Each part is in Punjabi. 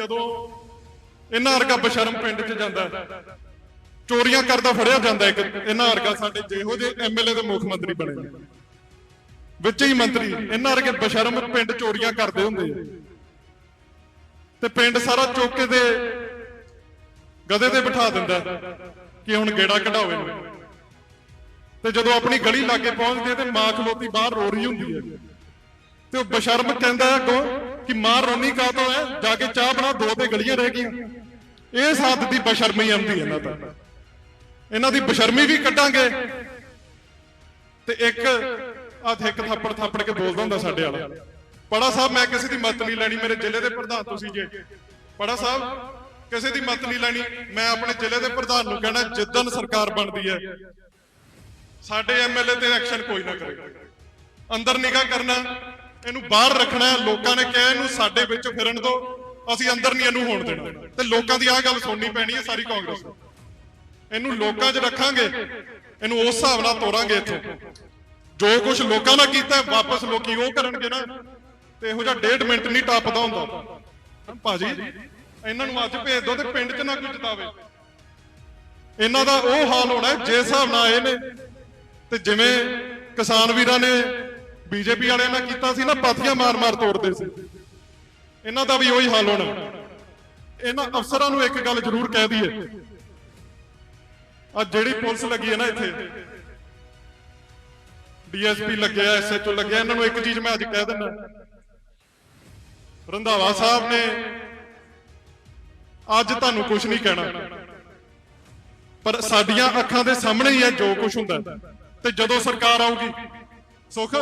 ਜਦੋਂ ਇਹਨਾਂ ਵਰਗਾ ਬਸ਼ਰਮ ਪਿੰਡ 'ਚ ਜਾਂਦਾ ਚੋਰੀਆਂ ਕਰਦਾ ਫੜਿਆ ਜਾਂਦਾ ਇੱਕ ਇਹਨਾਂ ਵਰਗਾ ਸਾਡੇ ਜਿਹੋ ਜਿਹੇ ਐਮਐਲਏ ਦੇ ਮੁੱਖ ਮੰਤਰੀ ਬਣੇ ਵਿੱਚ ਹੀ ਮੰਤਰੀ, ਇਹਨਾਂ ਵਰਗੇ ਬਸ਼ਰਮ ਪਿੰਡ ਚੋਰੀਆਂ ਕਰਦੇ ਹੁੰਦੇ ਤੇ ਪਿੰਡ ਸਾਰਾ ਚੌਕੇ ਕੇ ਤੇ ਗਧੇ ਤੇ ਬਿਠਾ ਦਿੰਦਾ ਕਿ ਹੁਣ ਗੇੜਾ ਕਢਾਓ ਇਹਨੂੰ। ਤੇ ਜਦੋਂ ਆਪਣੀ ਗਲੀ ਲਾਗੇ ਪਹੁੰਚਦੇ ਤੇ ਮਾਂ ਖਲੋਤੀ ਬਾਹਰ ਰੋ ਰਹੀ ਹੁੰਦੀ ਹੈ। ਤੇ ਉਹ ਬਸ਼ਰਮ ਕਹਿੰਦਾ ਹੈ ਅੱਗੋਂ ਕਿ ਮਾਂ ਰੋਣੀ ਕਾਤੋਂ ਹੈ? ਜਾ ਕੇ ਚਾਹ ਬਣਾ, ਦੋ ਤੇ ਗਲੀਆਂ ਰਹਿ ਗਈਆਂ। ਇਹ ਸਾਥ ਦੀ ਬਸ਼ਰਮੀ ਆਉਂਦੀ ਇਹਨਾਂ ਤਾਂ ਇਹਨਾਂ ਦੀ ਬਸ਼ਰਮੀ ਵੀ ਕੱਢਾਂਗੇ। ਤੇ ਇੱਕ ਹੱਥ ਇੱਕ ਥੱਪੜ ਥੱਪੜ ਕੇ ਬੋਲਦਾ ਹੁੰਦਾ ਸਾਡੇ ਵਾਲਾ। ਪੜਾ ਸਾਹਿਬ, ਮੈਂ ਕਿਸੇ ਦੀ ਮਤ ਨਹੀਂ ਲੈਣੀ, ਮੇਰੇ ਜ਼ਿਲ੍ਹੇ ਦੇ ਪ੍ਰਧਾਨ ਤੁਸੀਂ ਜੇ। ਪੜਾ ਸਾਹਿਬ, ਕਿਸੇ ਦੀ ਮਤ ਨਹੀਂ ਲੈਣੀ, ਮੈਂ ਆਪਣੇ ਜ਼ਿਲ੍ਹੇ ਦੇ ਪ੍ਰਧਾਨ ਨੂੰ ਕਹਿਣਾ, ਜਿੱਦਣ ਸਰਕਾਰ ਬਣਦੀ ਹੈ, ਸਾਡੇ ਐਮਐਲਏ ਤੇ ਐਕਸ਼ਨ ਕੋਈ ਨਾ ਕਰੇ। ਅੰਦਰ ਨਿਗਾਹ ਕਰਨਾ ਇਹਨੂੰ ਬਾਹਰ ਰੱਖਣਾ ਲੋਕਾਂ ਨੇ ਕਿਹਾ ਇਹਨੂੰ ਸਾਡੇ ਵਿੱਚ ਫਿਰਨ ਦਿਓ। ਅਸੀਂ ਅੰਦਰ ਨਹੀਂ ਇਹਨੂੰ ਹੋਣ ਦੇਣਾ। ਤੇ ਲੋਕਾਂ ਦੀ ਆਹ ਗੱਲ ਸੁਣਨੀ ਪੈਣੀ ਹੈ ਸਾਰੀ ਕਾਂਗਰਸ ਨੂੰ। ਇਹਨੂੰ ਲੋਕਾਂ 'ਚ ਰੱਖਾਂਗੇ। ਇਹਨੂੰ ਉਸ ਹਿਸਾਬ ਨਾਲ ਤੋਰਾਂਗੇ ਇੱਥੋਂ। ਜੋ ਕੁਝ ਲੋਕਾਂ ਨਾਲ ਕੀਤਾ ਵਾਪਸ ਲੋਕੀ ਉਹ ਕਰਨਗੇ ਨਾ। ਤੇ ਇਹੋ ਜਿਹਾ ਡੇਢ ਮਿੰਟ ਨਹੀਂ ਟੱਪਦਾ ਹੁੰਦਾ। ਭਾਜੀ ਇਹਨਾਂ ਨੂੰ ਅੱਜ ਭੇਜ ਦਿਓ ਤੇ ਪਿੰਡ 'ਚ ਨਾ ਕੋਈ ਜਿਤਾਵੇ। ਇਹਨਾਂ ਦਾ ਉਹ ਹਾਲ ਹੋਣਾ ਹੈ, ਜਿਸ ਹਿਸਾਬ ਨਾਲ ਆਏ ਨੇ। ਤੇ ਜਿਵੇਂ ਕਿਸਾਨ ਵੀਰਾਂ ਨੇ ਬੀਜੇਪੀ ਵਾਲਿਆਂ ਨੇ ਕੀਤਾ ਸੀ ਨਾ, ਪਾਥੀਆਂ ਮਾਰ-ਮਾਰ ਤੋੜਦੇ ਸੀ। ਇਹਨਾਂ ਦਾ ਵੀ ਉਹੀ ਹਾਲ ਹੋਣਾ। ਇਹਨਾਂ ਅਫਸਰਾਂ ਨੂੰ ਇੱਕ ਗੱਲ ਜ਼ਰੂਰ ਕਹਿ ਦਈਏ। ਆ ਜਿਹੜੀ ਪੁਲਿਸ ਲੱਗੀ ਹੈ ਨਾ ਇੱਥੇ, ਡੀਐਸਪੀ ਲੱਗਿਆ, ਐਸਐਚਓ ਲੱਗਿਆ, ਇਹਨਾਂ ਨੂੰ ਇੱਕ ਚੀਜ਼ ਮੈਂ ਅੱਜ ਕਹਿ ਦਿੰਦਾ। ਰੰਧਾਵਾ ਸਾਹਿਬ ਨੇ ਅੱਜ ਤੁਹਾਨੂੰ ਕੁਝ ਨਹੀਂ ਕਹਿਣਾ। ਪਰ ਸਾਡੀਆਂ ਅੱਖਾਂ ਦੇ ਸਾਹਮਣੇ ਹੀ ਹੈ ਜੋ ਕੁਝ ਹੁੰਦਾ ਤੇ ਜਦੋਂ ਸਰਕਾਰ ਆਊਗੀ ਸੁਖ,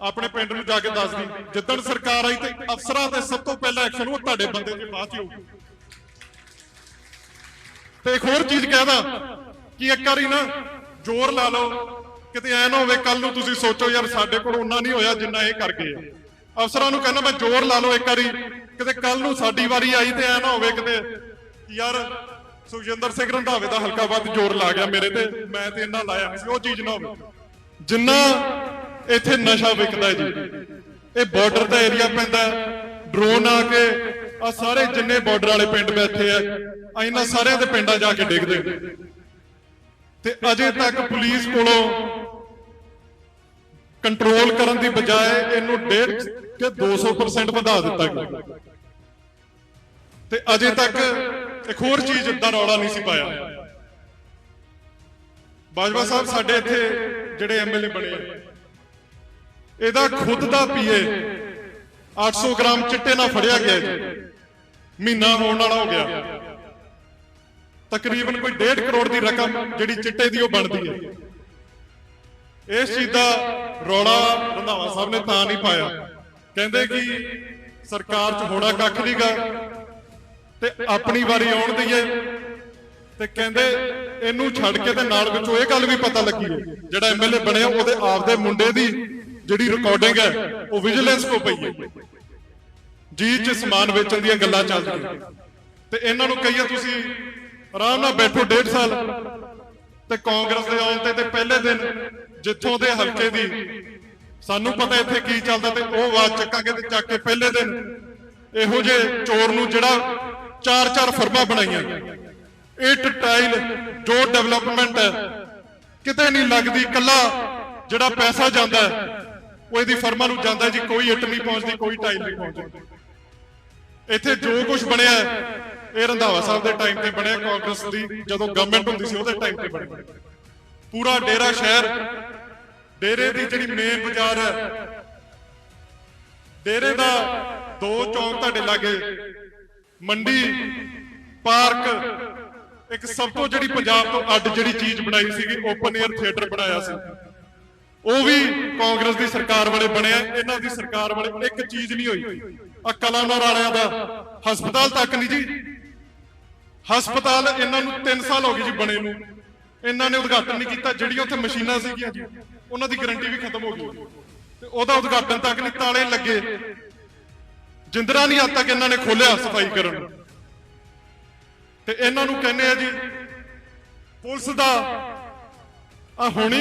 ਆਪਣੇ ਪਿੰਡ ਨੂੰ ਜਾ ਕੇ ਦੱਸ ਦੀ। ਜਿੱਦਣ ਸਰਕਾਰ ਆਈ ਤੇ ਅਫਸਰਾਂ ਤੇ ਸਭ ਤੋਂ ਪਹਿਲਾਂ ਐਕਸ਼ਨ ਉਹ ਤੁਹਾਡੇ ਬੰਦੇ ਦੇ ਬਾਅਦ ਚ ਹੋਊਗੀ। ਤੇ ਇੱਕ ਹੋਰ ਚੀਜ਼ ਕਹਿਦਾ ਕਿ ਇੱਕ ਵਾਰੀ ਨਾ ਜ਼ੋਰ ਲਾ ਲਓ, ਕਿਤੇ ਐ ਨਾ ਹੋਵੇ ਕੱਲ ਨੂੰ ਤੁਸੀਂ ਸੋਚੋ ਯਾਰ ਸਾਡੇ ਕੋਲ ਉਹਨਾਂ ਨਹੀਂ ਹੋਇਆ ਜਿੰਨਾ ਇਹ ਕਰ ਗਏ ਅਫਸਰਾਂ ਨੂੰ ਕਹਿੰਦਾ ਮੈਂ ਜ਼ੋਰ ਲਾ ਲਓ ਇੱਕ ਵਾਰੀ, ਕਿਤੇ ਕੱਲ ਨੂੰ ਸਾਡੀ ਵਾਰੀ ਆਈ ਤੇ ਐ ਨਾ ਹੋਵੇ ਕਿਤੇ ਯਾਰ ਸੁਖਜਿੰਦਰ ਸਿੰਘ ਰੰਧਾਵੇ ਦਾ ਹਲਕਾ ਵੱਧ ਜ਼ੋਰ ਲਾ ਗਿਆ ਮੇਰੇ ਤੇ, ਮੈਂ ਤੇ ਇਹਨਾਂ ਲਾਇਆ ਸੀ, ਉਹ ਚੀਜ਼ ਨਾ ਹੋਵੇ। ਜਿੰਨਾ ਇੱਥੇ ਨਸ਼ਾ ਵਿਕਦਾ ਜੀ। ਇਹ ਬਾਰਡਰ ਦਾ ਏਰੀਆ ਪੈਂਦਾ ਡਰੋਨ ਆ ਕੇ ਆ ਸਾਰੇ ਜਿੰਨੇ ਬਾਰਡਰ ਵਾਲੇ ਪਿੰਡ ਬੈਠੇ ਆ ਆ ਇਹਨਾਂ ਸਾਰਿਆਂ ਦੇ ਪਿੰਡਾਂ ਜਾ ਕੇ ਡਿੱਗਦੇ ਤੇ ਅਜੇ ਤੱਕ ਪੁਲਿਸ ਕੋਲੋਂ ਕੰਟਰੋਲ ਕਰਨ ਦੀ ਬਜਾਏ ਇਹਨੂੰ 1.5 ਕਿ 200% ਵਧਾ ਦਿੱਤਾ ਗਿਆ। ਤੇ ਅਜੇ ਤੱਕ ਇੱਕ ਹੋਰ ਚੀਜ਼ ਦਾ ਰੌਲਾ ਨਹੀਂ ਸੀ ਪਾਇਆ। ਬਾਜਵਾ ਸਾਹਿਬ, ਸਾਡੇ ਇੱਥੇ ਜਿਹੜੇ ਐਮਐਲਏ ਬਣੇ ਇਹਦਾ ਖੁਦ ਦਾ ਪੀਏ। 800 ਗ੍ਰਾਮ ਚਿੱਟੇ ਨਾਲ ਫੜਿਆ ਗਿਆ ਜੀ। ਮਹੀਨਾ ਹੋਣ ਵਾਲਾ ਹੋ ਗਿਆ। ਤਕਰੀਬਨ ਕੋਈ 1.5 ਕਰੋੜ ਦੀ ਰਕਮ ਜਿਹੜੀ ਚਿੱਟੇ ਦੀ ਉਹ ਬਣਦੀ ਹੈ। ਇਸ ਚੀਜ਼ ਦਾ ਰੌਲਾ ਰੰਧਾਵਾ ਸਾਹਿਬ ਨੇ ਤਾਂ ਨਹੀਂ ਪਾਇਆ। ਕਹਿੰਦੇ ਕਿ ਸਰਕਾਰ 'ਚ ਹੋਣਾ ਕੱਖ ਨਹੀਂਗਾ ਤੇ ਆਪਣੀ ਵਾਰੀ ਆਉਣ ਦਈਏ ਤੇ ਕਹਿੰਦੇ ਇਹਨੂੰ ਛੱਡ ਕੇ ਤੇ ਨਾਲ ਵਿੱਚੋਂ ਇਹ ਗੱਲ ਵੀ ਪਤਾ ਲੱਗੀ ਹੈ। ਜਿਹੜਾ ਐਮਐਲਏ ਬਣਿਆ, ਉਹਦੇ ਆਪਦੇ ਮੁੰਡੇ ਦੀ ਜਿਹੜੀ ਰਿਕਾਰਡਿੰਗ ਹੈ, ਉਹ ਵਿਜੀਲੈਂਸ ਕੋ ਪਈ ਹੈ। ਜੀ ਚ ਸਮਾਨ ਵੇਚਣ ਦੀਆਂ ਗੱਲਾਂ ਚੱਲਦੀਆਂ ਤੇ ਇਹਨਾਂ ਨੂੰ ਕਹੀਏ ਤੁਸੀਂ, ਆਰਾਮ ਨਾਲ ਬੈਠੋ ਡੇਢ ਸਾਲ। ਤੇ ਕਾਂਗਰਸ ਦੇ ਆਉਣ ਤੇ ਤੇ ਪਹਿਲੇ ਦਿਨ ਜਿੱਥੋਂ ਦੇ ਹਲਕੇ ਦੀ, ਸਾਨੂੰ ਪਤਾ ਇੱਥੇ ਕੀ ਚੱਲਦਾ ਤੇ ਉਹ ਆਵਾਜ਼ ਚੱਕਾਂਗੇ ਤੇ ਚੱਕ ਕੇ ਪਹਿਲੇ ਦਿਨ ਇਹੋ ਜੇ ਚੋਰ ਨੂੰ ਜਿਹੜਾ ਚਾਰ ਚਾਰ ਫਰਮਾਂ ਬਣਾਈਆਂ। ਇਟ ਟਾਈਲ ਜੋ ਡਿਵੈਲਪਮੈਂਟ ਹੈ, ਕਿਤੇ ਨਹੀਂ ਲੱਗਦੀ ਕੱਲਾ ਜਿਹੜਾ ਪੈਸਾ ਜਾਂਦਾ ਹੈ, ਉਹ ਇਹਦੀ ਫਰਮਾਂ ਨੂੰ ਜਾਂਦਾ ਜੀ, ਕੋਈ ਇੱਟ ਨਹੀਂ ਪਹੁੰਚਦੀ, ਕੋਈ ਟਾਈਲ ਨਹੀਂ ਪਹੁੰਚਦੀ। ਇੱਥੇ ਜੋ ਕੁਝ ਬਣਿਆ ਇਹ ਰੰਧਾਵਾ ਸਾਹਿਬ ਦੇ ਟਾਈਮ ਤੇ ਬਣਿਆ, ਕਾਂਗਰਸ ਦੀ ਜਦੋਂ ਗਵਰਨਮੈਂਟ ਹੁੰਦੀ ਸੀ, ਉਹਦੇ ਟਾਈਮ ਤੇ ਬਣਿਆ। ਪੂਰਾ ਡੇਰਾ ਸ਼ਹਿਰ, ਡੇਰੇ ਦੀ ਜਿਹੜੀ ਮੇਨ ਬਾਜ਼ਾਰ ਹੈ, ਡੇਰੇ ਦਾ ਦੋ ਚੌਂਕ ਤੁਹਾਡੇ ਲਾਗੇ, ਮੰਡੀ, ਪਾਰਕ ਇੱਕ ਸਭ ਤੋਂ ਜਿਹੜੀ ਪੰਜਾਬ ਤੋਂ ਅੱਡ ਜਿਹੜੀ ਚੀਜ਼ ਬਣਾਈ ਸੀਗੀ ਓਪਨ 에ਅਰ ਥੀਏਟਰ ਬਣਾਇਆ ਸੀ। ਉਹ ਵੀ ਕਾਂਗਰਸ ਦੀ ਸਰਕਾਰ ਵਾਲੇ ਬਣਿਆ, ਇਹਨਾਂ ਦੀ ਸਰਕਾਰ ਵਾਲੇ, ਇੱਕ ਚੀਜ਼ ਨਹੀਂ ਹੋਈ। ਆ ਕਲਾਨੌਰ ਵਾਲਿਆਂ ਦਾ ਹਸਪਤਾਲ ਤੱਕ ਨਹੀਂ ਜੀ। ਹਸਪਤਾਲ ਇਹਨਾਂ ਨੂੰ 3 ਸਾਲ ਹੋ ਗਏ ਜੀ ਬਣੇ ਨੂੰ। ਇਹਨਾਂ ਨੇ ਉਦਘਾਟਨ ਨਹੀਂ ਕੀਤਾ, ਜਿਹੜੀਆਂ ਉੱਥੇ ਮਸ਼ੀਨਾਂ ਸੀਗੀਆਂ ਜੀ, ਉਹਨਾਂ ਦੀ ਗਾਰੰਟੀ ਵੀ ਖਤਮ ਹੋ ਗਈ। ਤੇ ਉਹਦਾ ਉਦਘਾਟਨ ਤੱਕ ਨਹੀਂ, ਤਾਲੇ ਲੱਗੇ। ਜਿੰਦਰਾ ਨਹੀਂ ਹੱਦ ਤੱਕ ਇਹਨਾਂ ਨੇ ਖੋਲਿਆ ਸਫ਼ਾਈ ਕਰਨ। ਨੂੰ ਤੇ ਇਹਨਾਂ ਨੂੰ ਕਹਿੰਦੇ ਆ ਜੀ, ਪੁਲਿਸ ਦਾ, ਆ ਹੁਣੀ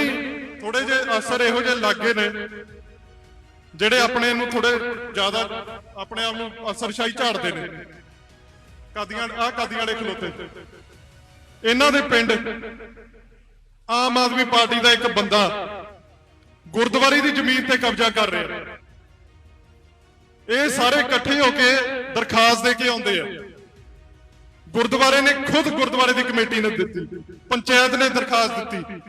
ਥੋੜੇ ਜਿਹੇ ਅਸਰ ਇਹੋ ਜਿਹੇ ਲੱਗੇ ਨੇ, ਜਿਹੜੇ ਆਪਣੇ ਨੂੰ ਥੋੜੇ ਜ਼ਿਆਦਾ ਆਪਣੇ ਆਪ ਨੂੰ ਅਸਰਸ਼ਾਹੀ ਝਾੜਦੇ ਨੇ। ਕਾਦੀਆਂ, ਆ ਕਾਦੀਆਂ ਵਾਲੇ ਖਲੋਤੇ। ਇਹਨਾਂ ਦੇ ਪਿੰਡ ਆਮ ਆਦਮੀ ਪਾਰਟੀ ਦਾ ਇੱਕ ਬੰਦਾ ਗੁਰਦੁਆਰੇ ਦੀ ਜ਼ਮੀਨ ਤੇ ਕਬਜ਼ਾ ਕਰ ਰਿਹਾ। ਇਹ ਸਾਰੇ ਇਕੱਠੇ ਹੋ ਕੇ ਦਰਖਾਸਤ ਦੇ ਕੇ ਆਉਂਦੇ ਆ। ਗੁਰਦੁਆਰੇ ਨੇ ਖੁਦ ਗੁਰਦੁਆਰੇ ਦੀ ਕਮੇਟੀ ਨੇ ਦਿੱਤੀ, ਪੰਚਾਇਤ ਨੇ ਦਰਖਾਸਤ ਦਿੱਤੀ।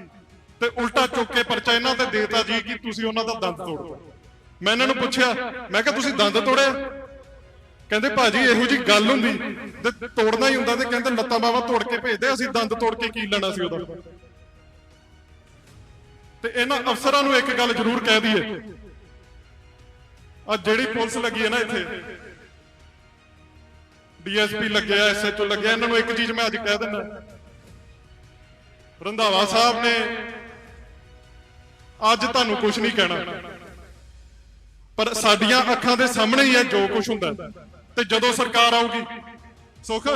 ਤੇ ਉਲਟਾ ਚੁੱਕ ਕੇ ਪਰਚਾ ਇਹਨਾਂ ਤੇ ਦੇਤਾ ਜੀ ਕਿ ਤੁਸੀਂ ਉਹਨਾਂ ਦਾ ਦੰਦ ਤੋੜੋ। ਮੈਂ ਇਹਨਾਂ ਨੂੰ ਪੁੱਛਿਆ, ਮੈਂ ਕਿਹਾ, ਤੁਸੀਂ ਦੰਦ ਤੋੜਿਆ? ਕਹਿੰਦੇ, ਭਾਜੀ, ਇਹੋ ਜੀ ਗੱਲ ਹੁੰਦੀ ਤੇ ਤੋੜਨਾ ਹੀ ਹੁੰਦਾ ਤੇ ਕਹਿੰਦੇ ਲੱਤਾਂ ਬਾਵਾ ਤੋੜ ਕੇ ਭੇਜਦੇ ਅਸੀਂ ਦੰਦ ਤੋੜ ਕੇ ਕੀ ਲੈਣਾ ਸੀ ਉਹਦਾ? ਤੇ ਇਹਨਾਂ ਅਫਸਰਾਂ ਨੂੰ ਇੱਕ ਗੱਲ ਜ਼ਰੂਰ ਕਹਿ ਦਈਏ, ਆ ਜਿਹੜੀ ਪੁਲਿਸ ਲੱਗੀ ਹੈ ਨਾ ਇੱਥੇ ਡੀਐਸਪੀ ਲੱਗਿਆ, ਐਸਐਚਓ ਲੱਗਿਆ, ਇਹਨਾਂ ਨੂੰ ਇੱਕ ਚੀਜ਼ ਮੈਂ ਅੱਜ ਕਹਿ ਦਿੰਦਾ। ਰੰਧਾਵਾ ਸਾਹਿਬ ਨੇ ਅੱਜ ਤੁਹਾਨੂੰ ਕੁਝ ਨਹੀਂ ਕਹਿਣਾ। ਪਰ ਸਾਡੀਆਂ ਅੱਖਾਂ ਦੇ ਸਾਹਮਣੇ ਹੀ ਹੈ ਜੋ ਕੁਝ ਹੁੰਦਾ ਤੇ ਜਦੋਂ ਸਰਕਾਰ ਆਊਗੀ, ਸੁਖ,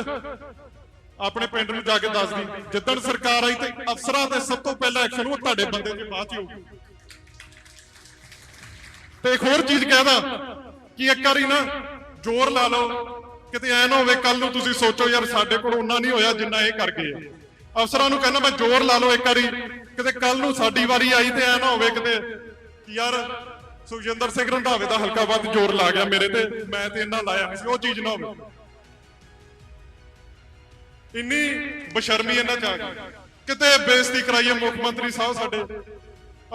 ਆਪਣੇ ਪਿੰਡ ਨੂੰ ਜਾ ਕੇ ਦੱਸ ਦੀ। ਜਿੱਦਣ ਸਰਕਾਰ ਆਈ ਤੇ ਅਫਸਰਾਂ ਤੇ ਸਭ ਤੋਂ ਪਹਿਲਾਂ ਐਕਸ਼ਨ ਉਹ ਤੁਹਾਡੇ ਬੰਦੇ ਦੇ ਬਾਅਦ ਚ ਹੋਊਗੀ। ਤੇ ਇੱਕ ਹੋਰ ਚੀਜ਼ ਕਹਿਦਾ ਕਿ ਇੱਕ ਵਾਰੀ ਨਾ ਜ਼ੋਰ ਲਾ ਲਓ। ਕਿਤੇ ਐ ਨਾ ਹੋਵੇ ਕੱਲ ਨੂੰ ਤੁਸੀਂ ਸੋਚੋ ਯਾਰ ਸਾਡੇ ਕੋਲ ਉਹਨਾਂ ਨਹੀਂ ਹੋਇਆ ਜਿੰਨਾ ਇਹ ਕਰ ਗਏ ਆ। ਅਫਸਰਾਂ ਨੂੰ ਕਹਿੰਦਾ ਮੈਂ ਜ਼ੋਰ ਲਾ ਲਓ ਇੱਕ ਵਾਰੀ। ਕਿਤੇ ਕੱਲ ਨੂੰ ਸਾਡੀ ਵਾਰੀ ਆਈ ਤੇ ਐ ਨਾ ਹੋਵੇ ਕਿਤੇ ਯਾਰ ਸੁਖਜਿੰਦਰ ਸਿੰਘ ਰੰਧਾਵੇ ਦਾ ਹਲਕਾ ਵੱਧ ਜ਼ੋਰ ਲਾ ਗਿਆ ਮੇਰੇ ਤੇ, ਮੈਂ ਤੇ ਇੰਨਾ ਲਾਇਆ ਨਹੀਂ ਸੀ, ਉਹ ਚੀਜ਼ ਨਾ ਹੋਵੇ। ਇੰਨੀ ਬਸ਼ਰਮੀ ਇਹਨਾਂ ਚ ਆ ਗਈ। ਕਿਤੇ ਬੇਇੱਜ਼ਤੀ ਕਰਾਈ ਹੈ ਮੁੱਖ ਮੰਤਰੀ ਸਾਹਿਬ ਸਾਡੇ।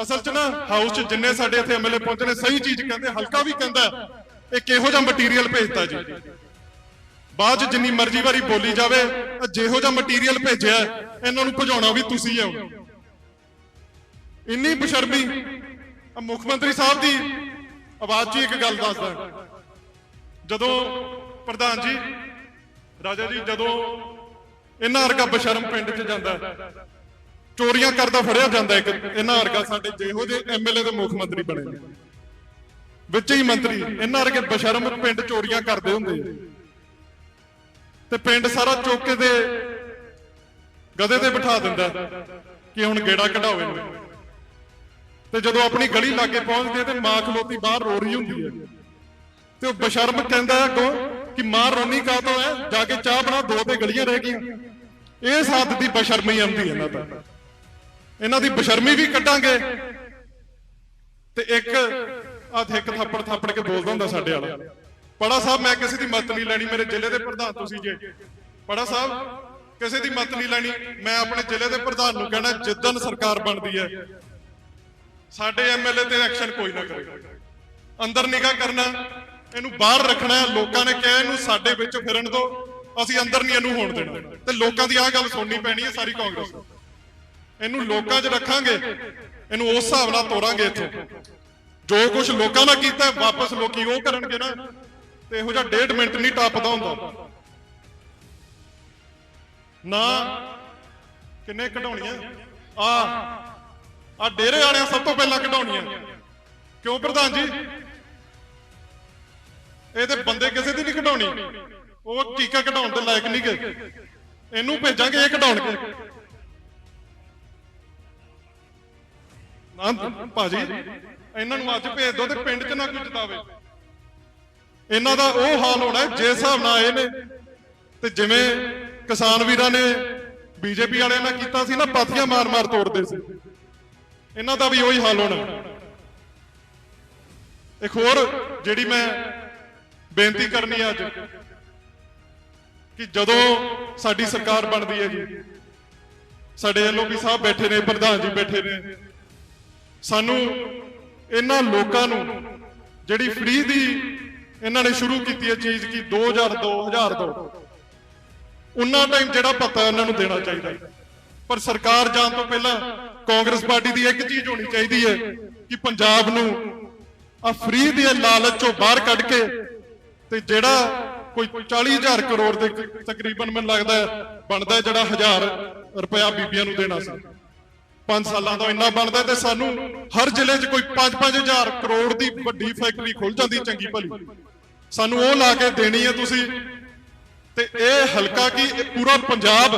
ਅਸਲ 'ਚ ਨਾ ਹਾਊਸ 'ਚ ਜਿੰਨੇ ਸਾਡੇ ਇੱਥੇ ਐਮਐਲਏ ਪਹੁੰਚੇ ਨੇ, ਸਹੀ ਚੀਜ਼ ਕਹਿੰਦੇ, ਹਲਕਾ ਵੀ ਕਹਿੰਦਾ, ਇਹ ਕਿਹੋ ਜਿਹਾ ਮਟੀਰੀਅਲ ਭੇਜਤਾ ਜੀ? ਬਾਅਦ 'ਚ ਜਿੰਨੀ ਮਰਜ਼ੀ ਵਾਰੀ ਬੋਲੀ ਜਾਵੇ ਜਿਹੋ ਜਿਹਾ ਮਟੀਰੀਅਲ ਭੇਜਿਆ ਇਹਨਾਂ ਨੂੰ ਭਜਾਉਣਾ ਵੀ ਤੁਸੀਂ ਹੋ। ਇੰਨੀ ਬਸ਼ਰਮੀ ਮੁੱਖ ਮੰਤਰੀ ਸਾਹਿਬ ਦੀ ਆਵਾਜ਼ 'ਚ ਇੱਕ ਗੱਲ ਦੱਸਦਾ। ਜਦੋਂ ਪ੍ਰਧਾਨ ਜੀ, ਰਾਜਾ ਜੀ, ਜਦੋਂ ਇਹਨਾਂ ਵਰਗਾ ਬਸ਼ਰਮ ਪਿੰਡ 'ਚ ਜਾਂਦਾ ਚੋਰੀਆਂ ਕਰਦਾ ਫੜਿਆ ਜਾਂਦਾ ਇੱਕ, ਇਹਨਾਂ ਵਰਗਾ ਸਾਡੇ ਜਿਹੋ ਜਿਹੇ ਐਮਐਲਏ ਦੇ ਮੁੱਖ ਮੰਤਰੀ ਬਣੇ ਵਿੱਚ ਹੀ ਮੰਤਰੀ, ਇਹਨਾਂ ਵਰਗੇ ਬਸ਼ਰਮ ਪਿੰਡ ਚੋਰੀਆਂ ਕਰਦੇ ਹੁੰਦੇ ਤੇ ਪਿੰਡ ਸਾਰਾ ਚੌਕੇ ਕੇ ਤੇ ਗਧੇ ਤੇ ਬਿਠਾ ਦਿੰਦਾ ਕਿ ਹੁਣ ਗੇੜਾ ਕਢਾਓ ਇਹਨੂੰ। ਤੇ ਜਦੋਂ ਆਪਣੀ ਗਲੀ ਲਾਗੇ ਪਹੁੰਚਦੇ ਤੇ ਮਾਂ ਖਲੋਤੀ ਬਾਹਰ ਰੋ ਰਹੀ ਹੁੰਦੀ ਹੈ ਤੇ ਉਹ ਬਸ਼ਰਮ ਕਹਿੰਦਾ ਹੈ ਅੱਗੋਂ ਕਿ ਮਾਂ ਰੋਣੀ ਕਾਤੋਂ ਹੈ ਜਾ ਕੇ ਚਾਹ ਬਣਾ, ਦੋ ਤੇ ਗਲੀਆਂ ਰਹਿ ਗਈਆਂ। ਇਸ ਹੱਦ ਦੀ ਬਸ਼ਰਮੀ ਆਉਂਦੀ ਇਹਨਾਂ ਦਾ। ਇਹਨਾਂ ਦੀ ਬਸ਼ਰਮੀ ਵੀ ਕੱਢਾਂਗੇ। ਤੇ ਇੱਕ ਹੱਥ ਇੱਕ ਥੱਪੜ ਥੱਪੜ ਕੇ ਬੋਲਦਾ ਹੁੰਦਾ ਸਾਡੇ ਵਾਲਾ। ਪੜਾ ਸਾਹਿਬ, ਮੈਂ ਕਿਸੇ ਦੀ ਮਤ ਨਹੀਂ ਲੈਣੀ, ਮੇਰੇ ਜ਼ਿਲ੍ਹੇ ਦੇ ਪ੍ਰਧਾਨ ਤੁਸੀਂ ਜੇ। ਪੜਾ ਸਾਹਿਬ, ਕਿਸੇ ਦੀ ਮਤ ਨਹੀਂ ਲੈਣੀ, ਮੈਂ ਆਪਣੇ ਜ਼ਿਲ੍ਹੇ ਦੇ ਪ੍ਰਧਾਨ ਨੂੰ ਕਹਿਣਾ ਜਿੱਦਨ ਸਰਕਾਰ ਬਣਦੀ ਹੈ, ਸਾਡੇ ਐਮਐਲਏ ਤੇ ਐਕਸ਼ਨ ਕੋਈ ਨਾ ਕਰੇ। ਅੰਦਰ ਨਿਗਾਹ ਕਰਨਾ, ਇਹਨੂੰ ਬਾਹਰ ਰੱਖਣਾ, ਲੋਕਾਂ ਨੇ ਕਿਹਾ, ਇਹਨੂੰ ਸਾਡੇ ਵਿੱਚ ਫਿਰਨ ਦਿਓ, ਅਸੀਂ ਅੰਦਰ ਨਹੀਂ ਇਹਨੂੰ ਹੋਣ ਦੇਣਾ। ਤੇ ਲੋਕਾਂ ਦੀ ਆਹ ਗੱਲ ਸੁਣਨੀ ਪੈਣੀ ਹੈ ਸਾਰੀ ਕਾਂਗਰਸ ਨੂੰ। ਇਹਨੂੰ ਲੋਕਾਂ 'ਚ ਰੱਖਾਂਗੇ, ਇਹਨੂੰ ਉਸ ਹਿਸਾਬ ਨਾਲ ਤੋੜਾਂਗੇ ਇੱਥੋਂ। ਜੋ ਕੁਝ ਲੋਕਾਂ ਨਾਲ ਕੀਤਾ, ਵਾਪਸ ਲੋਕੀ ਉਹ ਕਰਨਗੇ ਨਾ। ਤੇ ਇਹੋ ਜਿਹਾ ਡੇਢ ਮਿੰਟ ਨਹੀਂ ਟੱਪਦਾ ਹੁੰਦਾ। ਨਾ, ਕਿੰਨੇ ਕਢਾਉਣੀਆਂ? ਆ ਆ ਡੇਰੇ ਵਾਲਿਆਂ ਸਭ ਤੋਂ ਪਹਿਲਾਂ ਕਢਾਉਣੀਆਂ। ਕਿਉਂ ਪ੍ਰਧਾਨ ਜੀ? ਇਹਦੇ ਬੰਦੇ ਕਿਸੇ ਦੀ ਨਹੀਂ ਕਢਾਉਣੀ। ਉਹ ਟੀਕਾ ਕਢਾਉਣ ਦੇ ਲਾਇਕ ਨਹੀਂ ਗਏ ਇਹਨੂੰ ਭੇਜਾਂਗੇ ਇਹ ਕਢਾਉਣਗੇ ਨਾ, ਭਾਜੀ, ਇਹਨਾਂ ਨੂੰ ਅੱਜ ਭੇਜ ਦੋ ਤੇ ਪਿੰਡ 'ਚ ਨਾ ਕੋਈ ਜਿਤਾਵੇ। ਇਹਨਾਂ ਦਾ ਉਹ ਹਾਲ ਹੋਣਾ ਹੈ, ਜਿਸ ਹਿਸਾਬ ਨਾਲ ਆਏ ਨੇ। ਤੇ ਜਿਵੇਂ ਕਿਸਾਨ ਵੀਰਾਂ ਨੇ ਬੀਜੇਪੀ ਵਾਲਿਆਂ ਨਾਲ ਕੀਤਾ ਸੀ ਨਾ ਪਾਥੀਆਂ ਮਾਰ-ਮਾਰ ਤੋੜਦੇ ਸੀ। ਇਹਨਾਂ ਦਾ ਵੀ ਉਹੀ ਹਾਲ ਹੋਣਾ ਇੱਕ ਹੋਰ ਜਿਹੜੀ ਮੈਂ ਬੇਨਤੀ ਕਰਨੀ ਅੱਜ ਕਿ ਜਦੋਂ ਸਾਡੀ ਸਰਕਾਰ ਬਣਦੀ ਹੈ ਜੀ ਸਾਡੇ ਐਲਓਪੀ ਸਾਹਿਬ ਬੈਠੇ ਨੇ ਪ੍ਰਧਾਨ ਜੀ ਬੈਠੇ ਨੇ ਸਾਨੂੰ ਇਹਨਾਂ ਲੋਕਾਂ ਨੂੰ ਜਿਹੜੀ ਫ੍ਰੀ ਦੀ ਇਹਨਾਂ ਨੇ ਸ਼ੁਰੂ ਕੀਤੀ ਇਹ ਚੀਜ਼ ਕਿ? 2000 2000 ਦੋ ਉਹਨਾਂ ਟਾਈਮ ਜਿਹੜਾ ਪਤਾ ਇਹਨਾਂ ਨੂੰ ਦੇਣਾ ਚਾਹੀਦਾ ਪਰ ਸਰਕਾਰ ਜਾਣ ਤੋਂ ਪਹਿਲਾਂ ਕਾਂਗਰਸ ਪਾਰਟੀ ਦੀ ਇੱਕ ਚੀਜ਼ ਹੋਣੀ ਚਾਹੀਦੀ ਹੈ ਕਿ ਪੰਜਾਬ ਨੂੰ ਆ ਫ੍ਰੀ ਦੇ ਲਾਲਚ ਚੋਂ ਬਾਹਰ ਕੱਢ ਕੇ ਤੇ ਜਿਹੜਾ ਕੋਈ 40000 ਕਰੋੜ ਦੇ ਤਕਰੀਬਨ ਮੈਨੂੰ ਲੱਗਦਾ ਬਣਦਾ ਜਿਹੜਾ 1000 ਰੁਪਇਆ ਬੀਬੀਆਂ ਨੂੰ ਦੇਣਾ ਸੀ। 5 ਸਾਲਾਂ ਦਾ ਇੰਨਾ ਬਣਦਾ ਤੇ ਸਾਨੂੰ ਹਰ ਜ਼ਿਲ੍ਹੇ 'ਚ ਕੋਈ 5-5000 ਕਰੋੜ ਦੀ ਵੱਡੀ ਫੈਕਟਰੀ ਖੁੱਲ ਜਾਂਦੀ ਚੰਗੀ ਭਲੀ। ਸਾਨੂੰ ਉਹ ਲਾ ਕੇ ਦੇਣੀ ਹੈ ਤੁਸੀਂ। ਤੇ ਇਹ ਹਲਕਾ ਕੀ ਪੂਰਾ ਪੰਜਾਬ,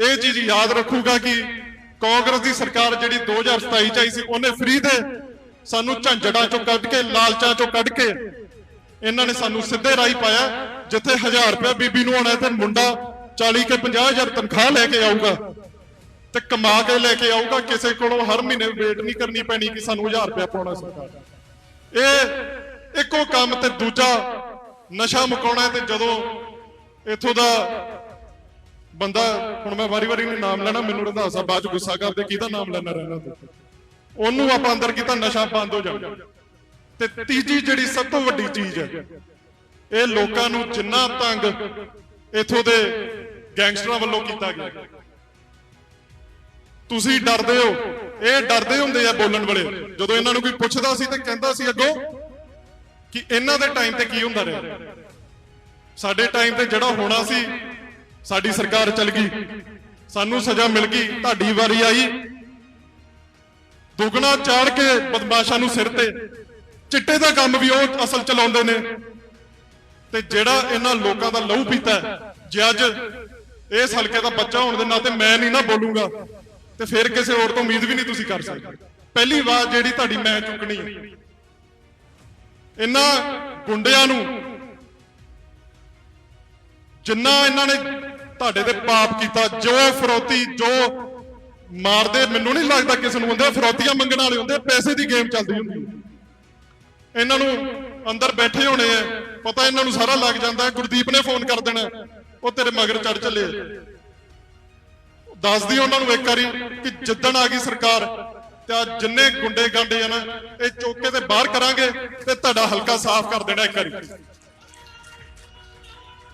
ਇਹ ਚੀਜ਼ ਯਾਦ ਰੱਖੂਗਾ ਕਿ ਕਾਂਗਰਸ ਦੀ ਸਰਕਾਰ ਜਿਹੜੀ 2027 ਚ ਆਈ ਸੀ, ਉਹਨੇ ਫ੍ਰੀ ਦੇ ਸਾਨੂੰ ਝੰਜੜਾਂ ਚੋਂ ਕੱਢ ਕੇ, ਲਾਲਚਾਂ ਚੋਂ ਕੱਢ ਕੇ ਇਹਨਾਂ ਨੇ ਸਾਨੂੰ ਸਿੱਧੇ ਰਾਹ ਪਾਇਆ। ਜਿੱਥੇ 1000 ਰੁਪਏ ਬੀਬੀ ਨੂੰ ਆਉਣਾ ਤੇ ਮੁੰਡਾ 40 ਕੇ 50000 ਤਨਖਾਹ ਲੈ ਕੇ ਆਊਗਾ ਤੇ ਕਮਾ ਕੇ ਲੈ ਕੇ ਆਊਗਾ। ਕਿਸੇ ਕੋਲੋਂ ਹਰ ਮਹੀਨੇ ਵੇਟ ਨਹੀਂ ਕਰਨੀ ਪੈਣੀ ਕਿ ਸਾਨੂੰ 1000 ਰੁਪਏ ਪਾਉਣਾ ਸਰਕਾਰ ਇਹ ਇੱਕੋ ਕੰਮ ਤੇ ਦੂਜਾ ਨਸ਼ਾ ਮੁਕਾਉਣਾ ਤੇ ਜਦੋਂ ਇਥੋਂ ਦਾ ਬੰਦਾ, ਹੁਣ ਮੈਂ ਵਾਰੀ-ਵਾਰੀ ਨਹੀਂ ਨਾਮ ਲੈਣਾ, ਮੈਨੂੰ ਰੰਧਾਵਾ ਬਾਅਦ ਚ ਗੁੱਸਾ ਕਰਦੇ, ਕਿਹਦਾ ਨਾਮ ਲੈਣਾ ਰਹਿਣਾ ਤੇ? ਉਹਨੂੰ ਆਪਾਂ ਅੰਦਰ ਕੀਤਾ, ਨਸ਼ਾ ਬੰਦ ਹੋ ਜਾਊਗਾ ਤੇ ਤੀਜੀ ਜਿਹੜੀ ਸਭ ਤੋਂ ਵੱਡੀ ਚੀਜ਼ ਹੈ, ਇਹ ਲੋਕਾਂ ਨੂੰ ਜਿੰਨਾ ਤੰਗ ਇਥੋਂ ਦੇ ਗੈਂਗਸਟਰਾਂ ਵੱਲੋਂ ਕੀਤਾ ਗਿਆ। ਤੁਸੀਂ ਡਰਦੇ ਹੋ, ਇਹ ਡਰਦੇ ਹੁੰਦੇ ਆ ਬੋਲਣ ਵਾਲੇ। ਜਦੋਂ ਇਹਨਾਂ ਨੂੰ ਕੋਈ ਪੁੱਛਦਾ ਸੀ ਤੇ ਕਹਿੰਦਾ ਸੀ, ਅੱਗੋਂ ਕਿ ਇਹਨਾਂ ਦੇ ਟਾਈਮ ਤੇ ਕੀ ਹੁੰਦਾ ਰਿਹਾ? ਸਾਡੇ ਟਾਈਮ ਤੇ ਜਿਹੜਾ ਹੋਣਾ ਸੀ, ਸਾਡੀ ਸਰਕਾਰ ਚੱਲ ਗਈ। ਸਾਨੂੰ ਸਜ਼ਾ ਮਿਲ ਗਈ, ਤੁਹਾਡੀ ਵਾਰੀ ਆਈ। ਦੁਗਣਾ ਚਾੜ ਕੇ ਬਦਮਾਸ਼ਾਂ ਨੂੰ ਸਿਰ ਤੇ। ਚਿੱਟੇ ਦਾ ਕੰਮ ਵੀ ਉਹ ਅਸਲ ਚਲਾਉਂਦੇ ਨੇ। ਤੇ ਜਿਹੜਾ ਇਹਨਾਂ ਲੋਕਾਂ ਦਾ ਲਹੂ ਪੀਤਾ ਜੇ ਅੱਜ ਇਸ ਹਲਕੇ ਦਾ ਬੱਚਾ ਹੋਣ ਦੇ ਨਾਤੇ ਮੈਂ ਨਹੀਂ ਨਾ ਬੋਲੂੰਗਾ, ਤੇ ਫਿਰ ਕਿਸੇ ਹੋਰ ਤੋਂ ਉਮੀਦ ਵੀ ਨਹੀਂ ਤੁਸੀਂ ਕਰ ਸਕਦੇ। ਪਹਿਲੀ ਵਾਰ ਜਿਹੜੀ ਤੁਹਾਡੀ ਮੈਂ ਚੁੱਕਣੀ ਇਹਨਾਂ ਗੁੰਡਿਆਂ ਨੂੰ ਜਿੰਨਾ ਇਹਨਾਂ ਨੇ ਤੁਹਾਡੇ ਤੇ ਪਾਪ ਕੀਤਾ, ਜੋ ਫਰੋਤੀ, ਜੋ ਮਾਰਦੇ, ਮੈਨੂੰ ਨਹੀਂ ਲੱਗਦਾ ਕਿਸੇ ਨੂੰ ਹੁੰਦੇ, ਫਰੋਤੀਆਂ ਮੰਗਣ ਵਾਲੇ ਹੁੰਦੇ, ਪੈਸੇ ਦੀ ਗੇਮ ਚੱਲਦੀ ਹੁੰਦੀ ਇਹਨਾਂ ਨੂੰ ਅੰਦਰ ਬੈਠੇ ਹੋਣੇ ਆ, ਪਤਾ ਇਹਨਾਂ ਨੂੰ ਸਾਰਾ ਲੱਗ ਜਾਂਦਾ, ਗੁਰਦੀਪ ਨੇ ਫੋਨ ਕਰ ਦੇਣਾ, ਉਹ ਤੇਰੇ ਮਗਰ ਚੜ ਚੱਲੇ ਦੱਸਦੀ ਉਹਨਾਂ ਨੂੰ ਇੱਕ ਵਾਰੀ ਕਿ ਜਿੱਦਣ ਆ ਗਈ ਸਰਕਾਰ ਤੇ ਆ ਜਿੰਨੇ ਗੁੰਡੇ ਗਾਂਡੇ ਆ ਨਾ, ਇਹ ਚੌਕੇ ਤੇ ਬਾਹਰ ਕਰਾਂਗੇ ਤੇ ਤੁਹਾਡਾ ਹਲਕਾ ਸਾਫ਼ ਕਰ ਦੇਣਾ ਇੱਕ ਵਾਰੀ।